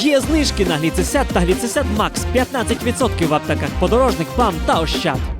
Є знижки на гліцесят та гліцесят Макс 15% в аптеках подорожник, БАМ та Ощад.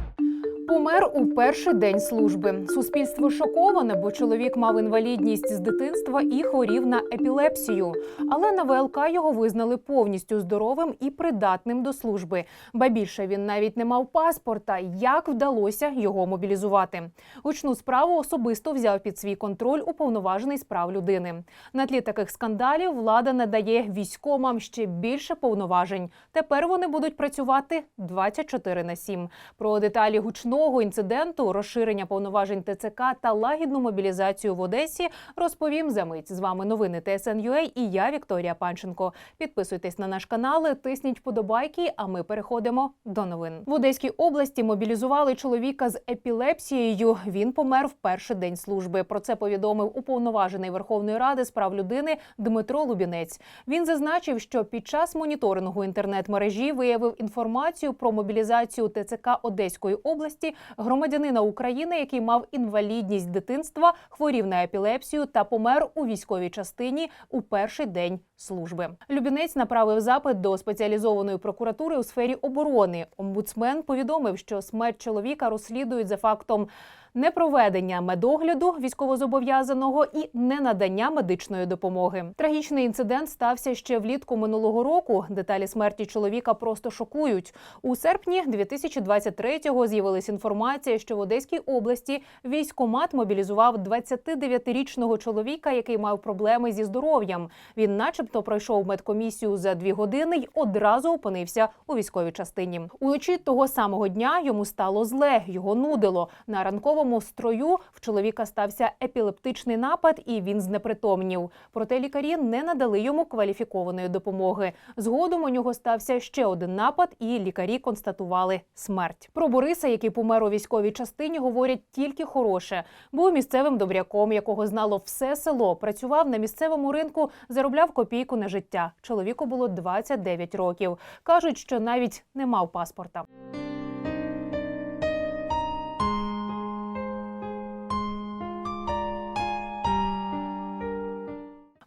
Помер у перший день служби. Суспільство шоковане, бо чоловік мав інвалідність з дитинства і хворів на епілепсію. Але на ВЛК його визнали повністю здоровим і придатним до служби. Ба більше він навіть не мав паспорта. Як вдалося його мобілізувати? Гучну справу особисто взяв під свій контроль уповноважений з прав людини. На тлі таких скандалів влада надає військомам ще більше повноважень. Тепер вони будуть працювати 24 на 7. Про деталі гучного інциденту, розширення повноважень ТЦК та лагідну мобілізацію в Одесі розповім за мить. З вами новини ТСНЮА і я Вікторія Панченко. Підписуйтесь на наш канал, тисніть вподобайки. А ми переходимо до новин. В Одеській області мобілізували чоловіка з епілепсією. Він помер в перший день служби. Про це повідомив уповноважений Верховної Ради з прав людини Дмитро Лубінець. Він зазначив, що під час моніторингу інтернет-мережі виявив інформацію про мобілізацію ТЦК Одеської області громадянина України, який мав інвалідність дитинства, хворів на епілепсію та помер у військовій частині у перший день служби. Любінець направив запит до спеціалізованої прокуратури у сфері оборони. Омбудсмен повідомив, що смерть чоловіка розслідують за фактом. Непроведення медогляду військовозобов'язаного і ненадання медичної допомоги. Трагічний інцидент стався ще влітку минулого року. Деталі смерті чоловіка просто шокують. У серпні 2023-го з'явилась інформація, що в Одеській області військомат мобілізував 29-річного чоловіка, який мав проблеми зі здоров'ям. Він, начебто, пройшов медкомісію за дві години й одразу опинився у військовій частині. Уночі того самого дня йому стало зле, його нудило. На ранковому строю в чоловіка стався епілептичний напад, і він знепритомнів. Проте лікарі не надали йому кваліфікованої допомоги. Згодом у нього стався ще один напад, і лікарі констатували смерть. Про Бориса, який помер у військовій частині, говорять тільки хороше. Був місцевим добряком, якого знало все село. Працював на місцевому ринку, заробляв копійку на життя. Чоловіку було 29 років. кажуть, що навіть не мав паспорта.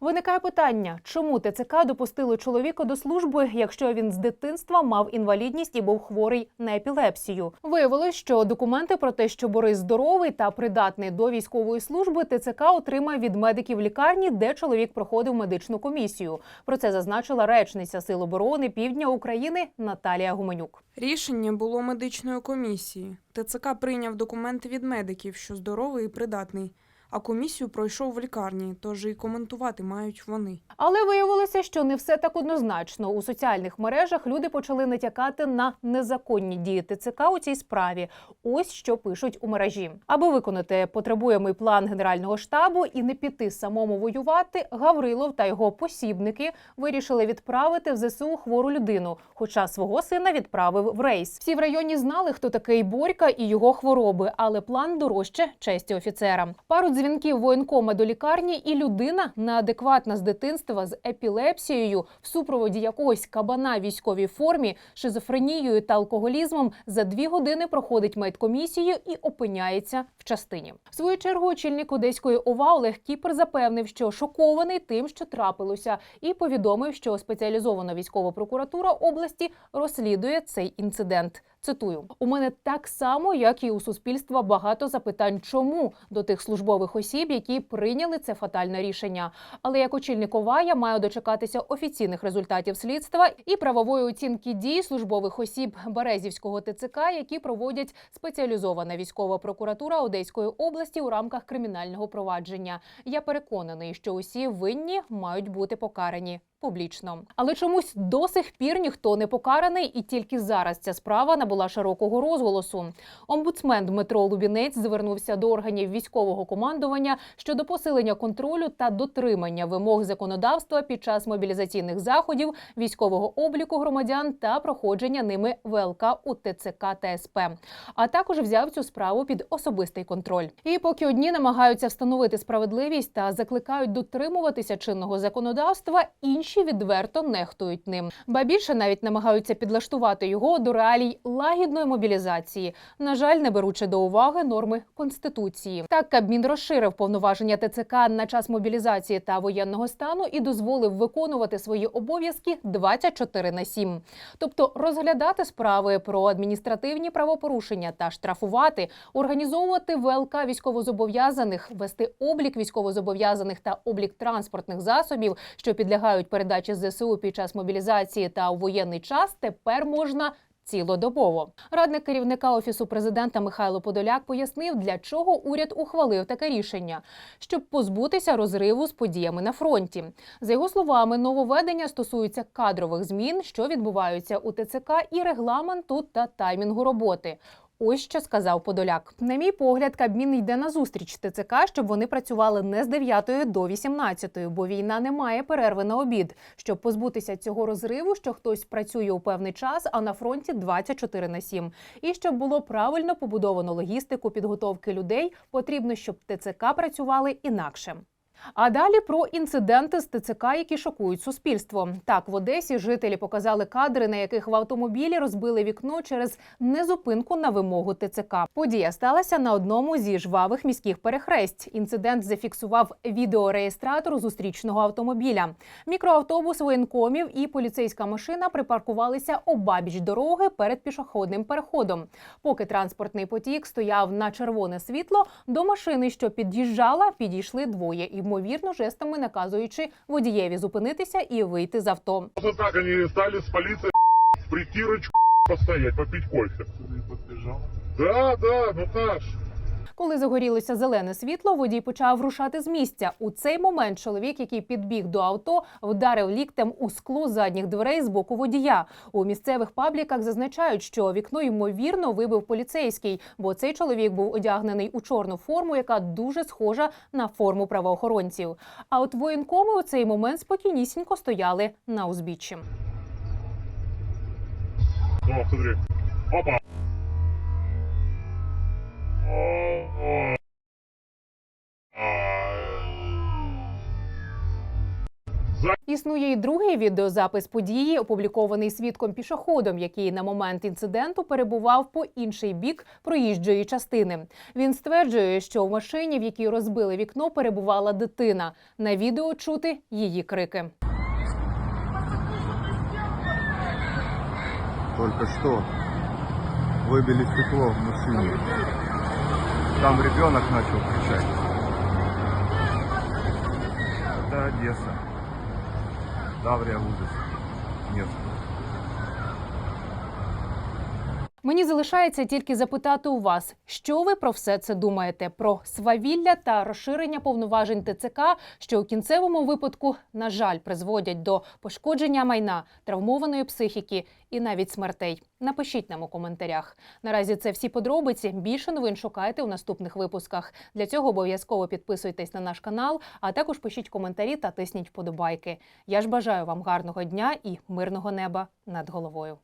Виникає питання, чому ТЦК допустило чоловіка до служби, якщо він з дитинства мав інвалідність і був хворий на епілепсію. Виявилось, що документи про те, що Борис здоровий та придатний до військової служби, ТЦК отримає від медиків лікарні, де чоловік проходив медичну комісію. Про це зазначила речниця Сил оборони Півдня України Наталія Гуменюк. Рішення було медичної комісії. ТЦК прийняв документи від медиків, що здоровий і придатний. А комісію пройшов в лікарні, тож і коментувати мають вони. Але виявилося, що не все так однозначно. У соціальних мережах люди почали натякати на незаконні дії ТЦК у цій справі. Ось що пишуть у мережі. Аби виконати потребуємий план генерального штабу і не піти самому воювати, Гаврилов та його посібники вирішили відправити в ЗСУ хвору людину, хоча свого сина відправив в рейс. Всі в районі знали, хто такий Борька і його хвороби, але план дорожче честі офіцера. Пару дзвінків воєнкома до лікарні, і людина неадекватна з дитинства з епілепсією, в супроводі якогось кабана в військовій формі, шизофренією та алкоголізмом за дві години проходить медкомісію і опиняється в частині. В свою чергу очільник одеської ОВА Олег Кіпер запевнив, що шокований тим, що трапилося, і повідомив, що спеціалізована військова прокуратура області розслідує цей інцидент. Цитую: у мене так само, як і у суспільства, багато запитань, чому до тих службових осіб, які прийняли це фатальне рішення. Але як очільник ОВА я маю дочекатися офіційних результатів слідства і правової оцінки дій службових осіб Березівського ТЦК, які проводять спеціалізована військова прокуратура Одеської області у рамках кримінального провадження. Я переконаний, що усі винні мають бути покарані. Публічно, але чомусь до сих пір ніхто не покараний, і тільки зараз ця справа набула широкого розголосу. Омбудсмен Дмитро Лубінець звернувся до органів військового командування щодо посилення контролю та дотримання вимог законодавства під час мобілізаційних заходів, військового обліку громадян та проходження ними ВЛК у ТЦК та СП. А також взяв цю справу під особистий контроль. І поки одні намагаються встановити справедливість та закликають дотримуватися чинного законодавства, інші інші відверто нехтують ним. Ба більше навіть намагаються підлаштувати його до реалій лагідної мобілізації, на жаль, не беручи до уваги норми конституції. Так Кабмін розширив повноваження ТЦК на час мобілізації та воєнного стану і дозволив виконувати свої обов'язки 24 на 7. Тобто розглядати справи про адміністративні правопорушення та штрафувати, організовувати ВЛК військовозобов'язаних, вести облік військовозобов'язаних та облік транспортних засобів, що підлягають передачі ЗСУ під час мобілізації та у воєнний час, тепер можна. Цілодобово радник керівника офісу президента Михайло Подоляк пояснив, для чого уряд ухвалив таке рішення, щоб позбутися розриву з подіями на фронті. За його словами, нововведення стосуються кадрових змін, що відбуваються у ТЦК, і регламенту та таймінгу роботи. Ось що сказав Подоляк. На мій погляд, Кабмін йде на зустріч ТЦК, щоб вони працювали не з 9 до 18, бо війна не має перерви на обід. Щоб позбутися цього розриву, що хтось працює у певний час, а на фронті 24 на 7. І щоб було правильно побудовано логістику підготовки людей, потрібно, щоб ТЦК працювали інакше. А далі про інциденти з ТЦК, які шокують суспільство. Так, в Одесі жителі показали кадри, на яких в автомобілі розбили вікно через незупинку на вимогу ТЦК. Подія сталася на одному зі жвавих міських перехресть. Інцидент зафіксував відеореєстратор зустрічного автомобіля. Мікроавтобус воєнкомів і поліцейська машина припаркувалися обабіч дороги перед пішохідним переходом. Поки транспортний потік стояв на червоне світло, до машини, що під'їжджала, підійшли двоє, ймовірно, жестами наказуючи водієві зупинитися і вийти з авто. Вот так вони стали з поліції в притирочку постоять, попить кофе. Да, да, ну так ж. Коли загорілося зелене світло, водій почав рушати з місця. У цей момент чоловік, який підбіг до авто, вдарив ліктем у скло задніх дверей з боку водія. У місцевих пабліках зазначають, що вікно ймовірно вибив поліцейський, бо цей чоловік був одягнений у чорну форму, яка дуже схожа на форму правоохоронців. А от воєнкоми у цей момент спокійнісінько стояли на узбіччі. Опа. Існує і другий відеозапис події, опублікований свідком пішоходом, який на момент інциденту перебував по інший бік проїжджої частини. Він стверджує, що в машині, в якій розбили вікно, перебувала дитина. На відео чути її крики. Только что выбили стекло в машине. Там ребенок начал кричать. Это Одесса. Таврия ужас. Нет. Мені залишається тільки запитати у вас, що ви про все це думаєте? Про свавілля та розширення повноважень ТЦК, що у кінцевому випадку, на жаль, призводять до пошкодження майна, травмованої психіки і навіть смертей. Напишіть нам у коментарях. Наразі це всі подробиці. Більше новин шукайте у наступних випусках. Для цього обов'язково підписуйтесь на наш канал, а також пишіть коментарі та тисніть вподобайки. Я ж бажаю вам гарного дня і мирного неба над головою.